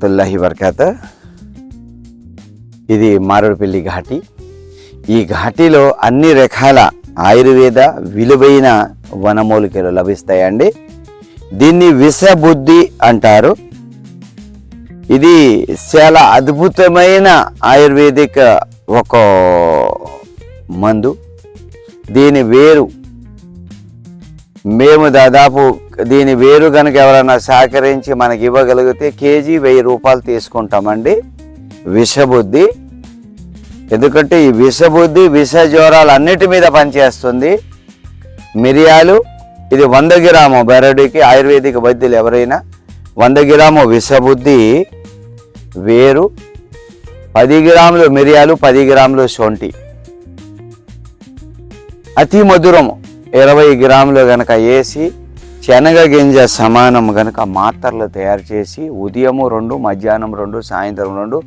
వరహతుల్లాహి వర్కాత. ఇది మారేడుపల్లి ఘాటి. ఈ ఘాటిలో అన్ని రకాల ఆయుర్వేద విలువైన వనమూలికలు లభిస్తాయండి. దీన్ని విషబుద్ధి అంటారు. ఇది చాలా అద్భుతమైన ఆయుర్వేదిక్ ఒక మందు. దీని వేరు మేము దాదాపు దీని వేరు కనుక ఎవరైనా సహకరించి మనకి ఇవ్వగలిగితే కేజీ వెయ్యి రూపాయలు తీసుకుంటామండి. విషబుద్ధి. ఎందుకంటే ఈ విషబుద్ధి విష జ్వరాలు అన్నిటి మీద పనిచేస్తుంది. మిరియాలు ఇది వంద గ్రాము బెరడికి ఆయుర్వేదిక వైద్యులు ఎవరైనా వంద గ్రాము విషబుద్ధి వేరు. పది గ్రాములు మిరియాలు పది గ్రాములు శొంఠి. అతి మధురము. ఇరవై గ్రాములు గనక వేసి శనగ గింజ సమానం గనక మాత్రలు తయారు చేసి ఉదయము రెండు మధ్యాహ్నం రెండు సాయంత్రం రెండు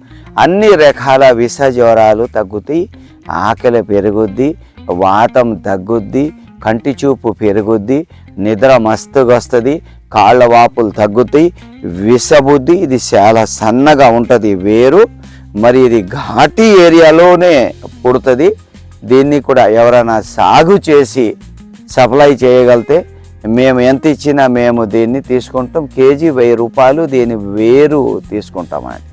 అన్ని రకాల విష జ్వరాలు తగ్గుతాయి. ఆకలి పెరుగుద్ది వాతం తగ్గుద్ది కంటి చూపు పెరుగుద్ది నిద్ర మస్తుగా వస్తుంది కాళ్ళ వాపులు తగ్గుతాయి. విషబుద్ధి ఇది చాలా సన్నగా ఉంటుంది వేరు మరి ఇది ఘాటీ ఏరియాలోనే పుడుతుంది. దీన్ని కూడా ఎవరైనా సాగు చేసి సప్లై చేయగలిగితే మేము ఎంత ఇచ్చినా మేము దీన్ని తీసుకుంటాం. కేజీ వెయ్యి రూపాయలు దీని వేరు తీసుకుంటామండి